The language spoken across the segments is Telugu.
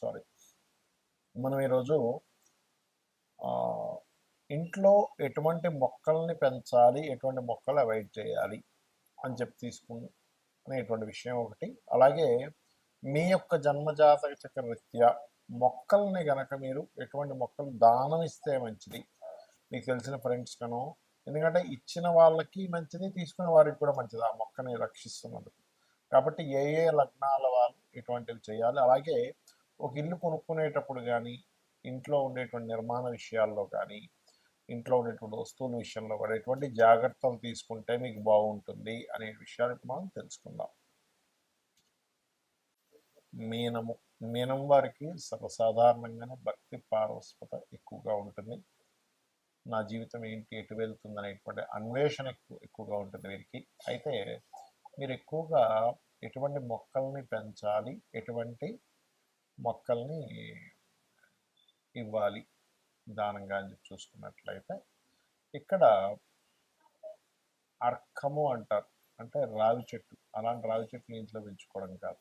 సారీ మనం ఈరోజు ఇంట్లో ఎటువంటి మొక్కల్ని పెంచాలి ఎటువంటి మొక్కలు అవాయిడ్ చేయాలి అని చెప్పి తీసుకునేటువంటి విషయం ఒకటి. అలాగే మీ యొక్క జన్మజాతక చక్ర రీత్యా మొక్కల్ని గనక మీరు ఎటువంటి మొక్కలు దానం ఇస్తే మంచిది. మీకు తెలిసిన ఫ్రెండ్స్ కను ఎందుకంటే ఇచ్చిన వాళ్ళకి మంచిది తీసుకునే వారికి కూడా మంచిది ఆ మొక్కని రక్షిస్తున్నందుకు. కాబట్టి ఏ ఏ లగ్నాల వాళ్ళు ఇటువంటివి చేయాలి. అలాగే ఒక ఇల్లు కొనుక్కునేటప్పుడు కానీ ఇంట్లో ఉండేటువంటి నిర్మాణ విషయాల్లో కానీ ఇంట్లో ఉండేటువంటి వస్తువుల విషయంలో కూడా ఎటువంటి జాగ్రత్తలు తీసుకుంటే మీకు బాగుంటుంది అనే విషయాలు మనం తెలుసుకుందాం. మీనము మీనం వారికి సర్వసాధారణంగానే భక్తి పారస్పత ఎక్కువగా ఉంటుంది. నా జీవితం ఏంటి ఎటు వెళ్తుంది అనేటువంటి అన్వేషణ ఎక్కువ ఎక్కువగా ఉంటుంది వీరికి. అయితే మీరు ఎక్కువగా ఎటువంటి మొక్కల్ని పెంచాలి ఎటువంటి మొక్కల్ని ఇవ్వాలి దానంగా అని చెప్పి చూసుకున్నట్లయితే. ఇక్కడ అర్కము అంటారు. అంటే రావి చెట్టు. అలాంటి రావి చెట్లు ఇంట్లో పెంచుకోవడం కాదు.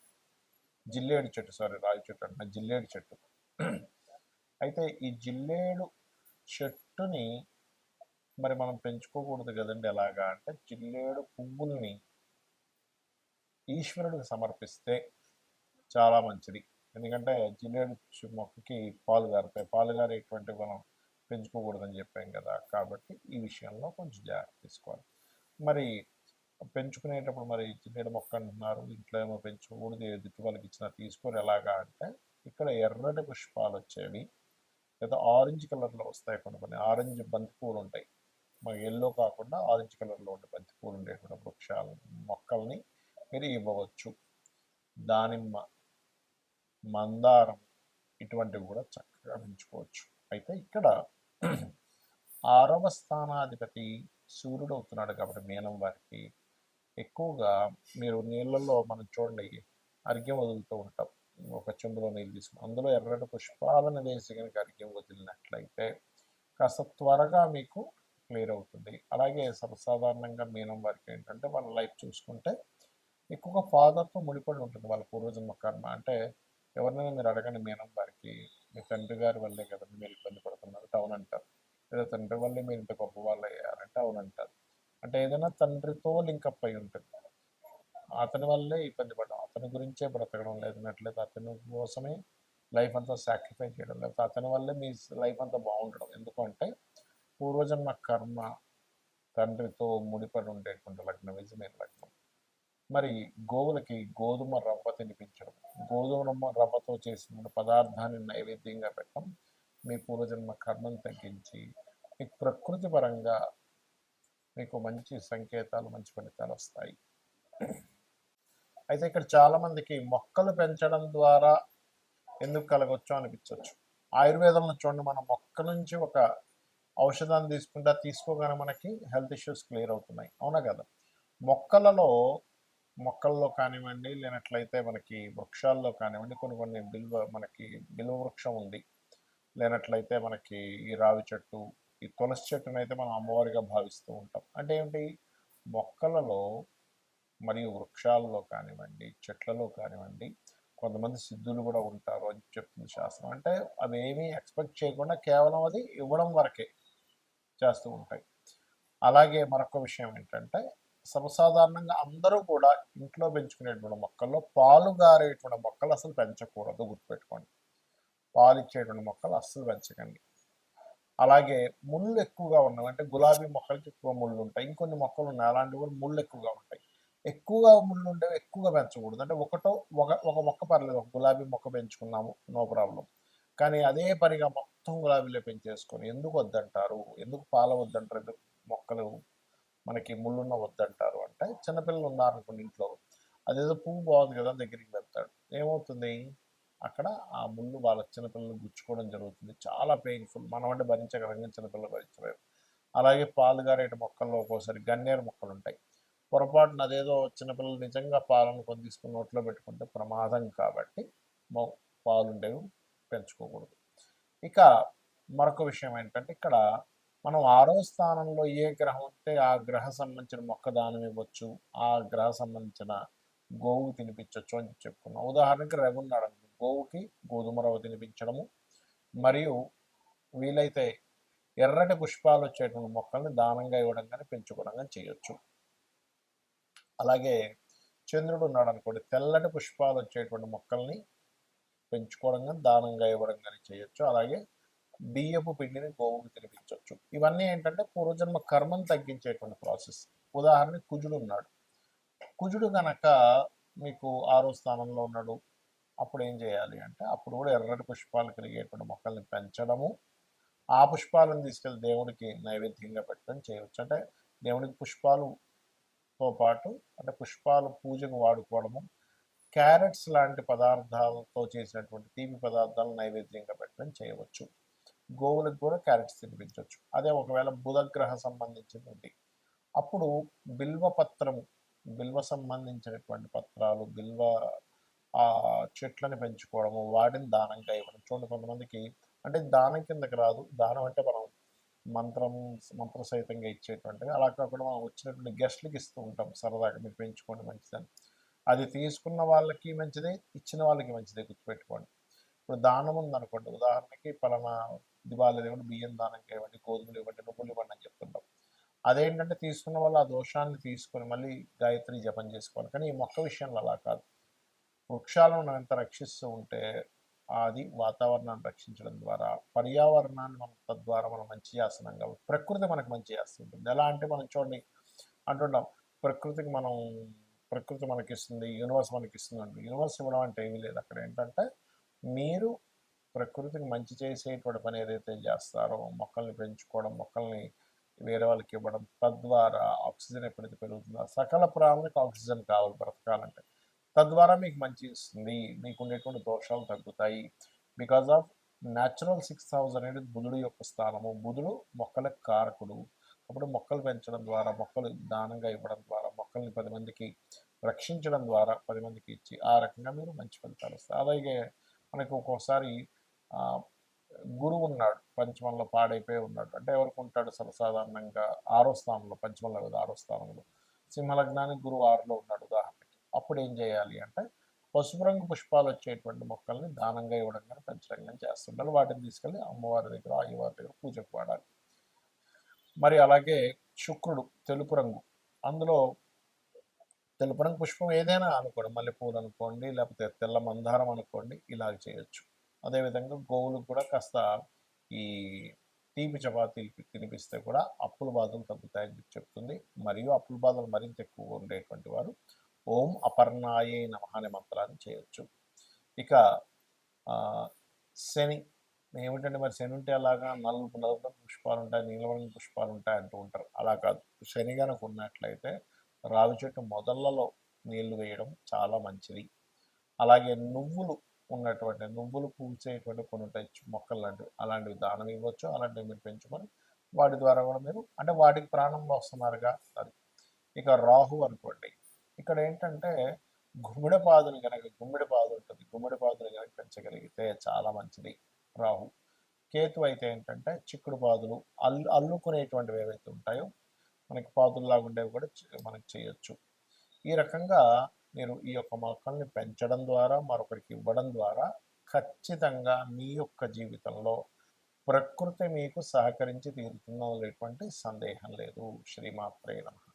జిల్లేడు చెట్టు సారీ రావి చెట్టు అంటే జిల్లేడు చెట్టు. అయితే ఈ జిల్లేడు చెట్టుని మరి మనం పెంచుకోకూడదు కదండి ఎలాగా అంటే జిల్లేడు పువ్వుల్ని ఈశ్వరుడికి సమర్పిస్తే చాలా మంచిది. ఎందుకంటే జిల్లేడు మొక్కకి పాలు గారుతాయి పాలు గారేటువంటి మనం పెంచుకోకూడదని చెప్పాం కదా. కాబట్టి ఈ విషయంలో కొంచెం జాగ్రత్త తీసుకోవాలి. మరి పెంచుకునేటప్పుడు మరి జిల్లేడు మొక్క అంటున్నారు ఇంట్లో ఏమో పెంచుకోకూడదు ఎదుటి వాళ్ళకి ఇచ్చిన తీసుకొని ఎలాగా అంటే ఇక్కడ ఎర్రటి పుష్పాలు వచ్చేవి లేదా ఆరెంజ్ కలర్లో వస్తాయి కొన్ని కొన్ని ఆరెంజ్ బంతి పూలు ఉంటాయి. మాకు ఎల్లో కాకుండా ఆరెంజ్ కలర్లో ఉండే బంతి పూలు ఉండేటువంటి వృక్షాలు మొక్కల్ని మీరు ఇవ్వవచ్చు. దానిమ్మ మందారం ఇటువంటివి కూడా చక్కగా పెంచుకోవచ్చు. అయితే ఇక్కడ ఆరవ స్థానాధిపతి సూర్యుడు అవుతున్నాడు కాబట్టి మీనం వారికి ఎక్కువగా మీరు నీళ్ళల్లో మనం చూడండి అర్ఘ్యం వదులుతూ ఉంటాం. ఒక చెంబులో నీళ్ళు తీసుకుని అందులో ఎర్రటి పుష్పాలను వేసి కనుక అర్ఘ్యం వదిలినట్లయితే కాస్త త్వరగా మీకు క్లియర్ అవుతుంది. అలాగే సర్వసాధారణంగా మీనం వారికి ఏంటంటే వాళ్ళ లైఫ్ చూసుకుంటే ఎక్కువగా ఫాదర్తో ముడిపడి ఉంటుంది వాళ్ళ పూర్వజన్మ కర్మ అంటే ఎవరినైనా మీరు అడగండి. మీనం వారికి మీ తండ్రి గారి వల్లే కదండి మీరు ఇబ్బంది పడుతున్నారు. టౌన్ అంటారు. లేదా తండ్రి వల్లే మీరు ఇంత గొప్ప వాళ్ళు అయ్యారంటే అవును అంటారు. అంటే ఏదైనా తండ్రితో లింకప్ అయి ఉంటుంది. అతని వల్లే ఇబ్బంది పడడం. అతని గురించే బ్రతకడం లేదన్నట్లయితే అతని కోసమే లైఫ్ అంతా సాక్రిఫై చేయడం లేకపోతే అతని వల్లే మీ లైఫ్ అంతా బాగుండడం. ఎందుకంటే పూర్వజన్మ కర్మ తండ్రితో ముడిపడి ఉండేటువంటి లగ్నం నిజమైన లగ్నం. మరి గోవులకి గోధుమ రవ్వ తినిపించడం. గోధుమ రవ్వతో చేసిన పదార్థాన్ని నైవేద్యంగా పెట్టడం మీ పూర్వజన్మ కర్మను తగ్గించి మీకు ప్రకృతి పరంగా మీకు మంచి సంకేతాలు మంచి ఫలితాలు వస్తాయి. అయితే ఇక్కడ చాలామందికి మొక్కలు పెంచడం ద్వారా ఎందుకు కలగొచ్చు అనిపించవచ్చు ఆయుర్వేదంలో చూడండి మన మొక్క నుంచి ఒక ఔషధాన్ని తీసుకుంటా తీసుకోగానే మనకి హెల్త్ ఇష్యూస్ క్లియర్ అవుతున్నాయి. అవునా కదా? మొక్కలలో మొక్కల్లో కానివ్వండి లేనట్లయితే మనకి వృక్షాల్లో కానివ్వండి కొన్ని కొన్ని బిల్వ మనకి బిల్వ వృక్షం ఉంది. లేనట్లయితే మనకి ఈ రావి చెట్టు ఈ తులసి చెట్టును అయితే మనం అమ్మవారిగా భావిస్తూ ఉంటాం. అంటే ఏంటి? మొక్కలలో మరియు వృక్షాల్లో కానివ్వండి చెట్లలో కానివ్వండి కొంతమంది సిద్ధులు కూడా ఉంటారు అని చెప్తుంది శాస్త్రం. అంటే అవి ఏమీ ఎక్స్పెక్ట్ చేయకుండా కేవలం అది ఇవ్వడం వరకే చేస్తూ ఉంటాయి. అలాగే మరొక విషయం ఏంటంటే సర్వసాధారణంగా అందరూ కూడా ఇంట్లో పెంచుకునేటువంటి మొక్కల్లో పాలు గారేటువంటి మొక్కలు అసలు పెంచకూడదు గుర్తుపెట్టుకోండి. పాలు ఇచ్చేటువంటి మొక్కలు అస్సలు పెంచకండి. అలాగే ముళ్ళు ఎక్కువగా ఉన్నవి అంటే గులాబీ మొక్కలకి ఎక్కువ ముళ్ళు ఉంటాయి ఇంకొన్ని మొక్కలు ఉన్నాయి అలాంటివి కూడా ముళ్ళు ఎక్కువగా ఉంటాయి. ఎక్కువగా ముళ్ళు ఉండేవి ఎక్కువగా పెంచకూడదు. అంటే ఒకటో ఒక ఒక మొక్క పర్లేదు ఒక గులాబీ మొక్క పెంచుకున్నాము నో ప్రాబ్లం. కానీ అదే పనిగా మొత్తం గులాబీలో పెంచేసుకొని ఎందుకు వద్దంటారు? ఎందుకు పాల వద్దంటారు? ఎందుకు మొక్కలు మనకి ముళ్ళున్న వద్దంటారు అంటే చిన్నపిల్లలు ఉన్నారనుకోండి ఇంట్లో. అదేదో పువ్వు బాగుంది కదా దగ్గరికి వెళ్తాడు. ఏమవుతుంది? అక్కడ ఆ ముళ్ళు వాళ్ళ చిన్నపిల్లలు గుచ్చుకోవడం జరుగుతుంది. చాలా పెయిన్ఫుల్ మనం అంటే భరించగలంగా చిన్నపిల్లలు భరించలేరు. అలాగే పాలుగారేటి మొక్కల్లో ఒక్కోసారి గన్నేరు మొక్కలు ఉంటాయి. పొరపాటున అదేదో చిన్నపిల్లలు నిజంగా పాలను కొని తీసుకుని నోట్లో పెట్టుకుంటే ప్రమాదం కాబట్టి పాలుండేవి పాలు ఉండేవి పెంచుకోకూడదు. ఇక మరొక విషయం ఏంటంటే ఇక్కడ మనం ఆరో స్థానంలో ఏ గ్రహం ఉంటే ఆ గ్రహ సంబంధించిన మొక్క దానం ఇవ్వచ్చు ఆ గ్రహ సంబంధించిన గోవు తినిపించవచ్చు అని చెప్పుకున్నాం. ఉదాహరణకి రవి ఉన్నాడు గోవుకి గోధుమ రవ్వ తినిపించడము. మరియు వీలైతే ఎర్రటి పుష్పాలు వచ్చేటువంటి మొక్కల్ని దానంగా ఇవ్వడం కానీ పెంచుకోవడం కానీ చేయొచ్చు. అలాగే చంద్రుడు ఉన్నాడు అనుకోండి తెల్లటి పుష్పాలు వచ్చేటువంటి మొక్కల్ని పెంచుకోవడం కానీ దానంగా ఇవ్వడం కానీ చేయొచ్చు. అలాగే బియ్యపు పిండిని గోవుకు తినిపించవచ్చు. ఇవన్నీ ఏంటంటే పూర్వజన్మ కర్మను తగ్గించేటువంటి ప్రాసెస్. ఉదాహరణకి కుజుడు ఉన్నాడు. కుజుడు గనక మీకు ఆరో స్థానంలో ఉన్నాడు. అప్పుడు ఏం చేయాలి అంటే అప్పుడు కూడా ఎర్రటి పుష్పాలు కలిగేటువంటి మొక్కల్ని పెంచడము. ఆ పుష్పాలను తీసుకెళ్ళి దేవుడికి నైవేద్యంగా పెట్టడం చేయవచ్చు. అంటే దేవుడికి పుష్పాలుతో పాటు అంటే పుష్పాలు పూజకు వాడుకోవడము. క్యారెట్స్ లాంటి పదార్థాలతో చేసినటువంటి తీపి పదార్థాలు నైవేద్యంగా పెట్టడం చేయవచ్చు. గోవులకు కూడా క్యారెట్స్ తినిపించవచ్చు అదే ఒకవేళ బుధగ్రహ సంబంధించినది. అప్పుడు బిల్వ పత్రము బిల్వ సంబంధించినటువంటి పత్రాలు బిల్వ చెట్లను పెంచుకోవడము వాటిని దానంగా ఇవ్వడం చూడండి కొంతమందికి అంటే దానం కిందకి రాదు. దానం అంటే మనం మంత్రం మంత్ర సహితంగా ఇచ్చేటువంటిది. అలా కాకుండా మనం వచ్చినటువంటి గెస్ట్లకి ఇస్తూ ఉంటాం. సరదాగా మీరు పెంచుకోండి మంచిదని. అది తీసుకున్న వాళ్ళకి మంచిదే ఇచ్చిన వాళ్ళకి మంచిదే గుర్తుపెట్టుకోండి. ఇప్పుడు దానం ఉందనుకోండి. ఉదాహరణకి పలానా దివాళీ ఇవ్వండి బియ్యం దానం ఇవ్వండి గోధుమలు ఇవ్వండి నువ్వులు ఇవ్వండి అని చెప్తుంటాం. అదేంటంటే తీసుకున్న వాళ్ళు ఆ దోషాన్ని తీసుకొని మళ్ళీ గాయత్రి జపం చేసుకోవాలి. కానీ ఈ మొక్క విషయంలో అలా కాదు. వృక్షాలను మనం ఎంత రక్షిస్తూ ఉంటే అది వాతావరణాన్ని రక్షించడం ద్వారా పర్యావరణాన్ని మనం తద్వారా మనం మంచి చేస్తున్నాం కాబట్టి ప్రకృతి మనకు మంచి చేస్తుంటుంది ఎలా అంటే మనం చూడండి అంటుంటాం ప్రకృతికి మనం ప్రకృతి మనకి ఇస్తుంది యూనివర్స్ మనకి ఇస్తుంది అంటే యూనివర్స్ ఇవ్వడం అంటే ఏమీ లేదు. అక్కడ ఏంటంటే మీరు ప్రకృతికి మంచి చేసేటువంటి పని ఏదైతే చేస్తారో మొక్కల్ని పెంచుకోవడం మొక్కల్ని వేరే వాళ్ళకి ఇవ్వడం తద్వారా ఆక్సిజన్ ఎప్పుడైతే పెరుగుతుందో సకల ప్రాణులకు ఆక్సిజన్ కావాలి బ్రతకాలంటే. తద్వారా మీకు మంచి ఇస్తుంది మీకు ఉండేటువంటి దోషాలు తగ్గుతాయి. Because of natural six thousand అనేది బుధుడు యొక్క స్థానము. బుధుడు మొక్కలకు కారకుడు. అప్పుడు మొక్కలు పెంచడం ద్వారా మొక్కలు దానంగా ఇవ్వడం ద్వారా మొక్కల్ని పది మందికి రక్షించడం ద్వారా పది మందికి ఇచ్చి ఆ రకంగా మీరు మంచి ఫలితాలు వస్తాయి. అలాగే మనకు ఒక్కోసారి గురువు ఉన్నాడు పంచమంలో పాడైపోయి ఉన్నాడు. అంటే ఎవరికి ఉంటాడు సర్వసాధారణంగా ఆరో స్థానంలో పంచమంలో కదా ఆరో స్థానంలో. సింహలగ్నానికి గురువు ఆరులో ఉన్నాడు ఉదాహరణకి. అప్పుడు ఏం చేయాలి అంటే పసుపు రంగు పుష్పాలు వచ్చేటువంటి మొక్కల్ని దానంగా ఇవ్వడం కానీ పెంచడం కానీ చేస్తుంటారు వాటిని తీసుకెళ్ళి అమ్మవారి దగ్గర అయ్యవారి దగ్గర పూజకు వాడాలి. మరి అలాగే శుక్రుడు తెలుపు రంగు. అందులో తెలుపు రంగు పుష్పం ఏదైనా అనుకోండి. మల్లెపూలు అనుకోండి లేకపోతే తెల్ల మందారం అనుకోండి ఇలాగ చేయొచ్చు. అదేవిధంగా గోవులకు కూడా కాస్త ఈ తీపి చపాతీలు తినిపిస్తే కూడా అప్పుల బాధలు తగ్గుతాయని చెప్తుంది. మరియు అప్పుల బాధలు మరింత ఎక్కువగా ఉండేటువంటి వారు ఓం అపర్ణాయే నమ అనే మంత్రాన్ని చేయొచ్చు. ఇక శని. ఏమిటంటే మరి? శని ఉంటే అలాగా నలుపు నలుపు పుష్పాలు ఉంటాయి నీలవరం పుష్పాలు ఉంటాయి అంటూ ఉంటారు. అలా కాదు. శని కనుక ఉన్నట్లయితే రావి చెట్టు మొదళ్ళలో నీళ్ళు వేయడం చాలా మంచిది. అలాగే నువ్వులు ఉన్నటువంటి నువ్వులు పూసేటువంటి కొన్ని ఉంటాయి మొక్కలు లాంటివి అలాంటివి దానం ఇవ్వచ్చు. అలాంటివి మీరు పెంచుకొని వాటి ద్వారా కూడా మీరు అంటే వాటికి ప్రాణం వస్తున్నారుగా అది. ఇక రాహు అనుకోండి. ఇక్కడ ఏంటంటే గుమ్మిడి పాదుని కనుక గుమ్మిడి పాదు ఉంటుంది. గుమ్మిడి పాదుని కనుక పెంచగలిగితే చాలా మంచిది రాహు. కేతు అయితే ఏంటంటే చిక్కుడు పాదులు అల్లు అల్లుకునేటువంటివి ఏవైతే ఉంటాయో మనకి పాదుల్లాగా ఉండేవి కూడా చే- మనకి చేయొచ్చు. ఈ రకంగా మీరు ఈ యొక్క మొక్కల్ని పెంచడం ద్వారా మరొకరికి ఇవ్వడం ద్వారా ఖచ్చితంగా మీ యొక్క జీవితంలో ప్రకృతి మీకు సహకరించి తీరుతుందో సందేహం లేదు. శ్రీమాత్రే నమః.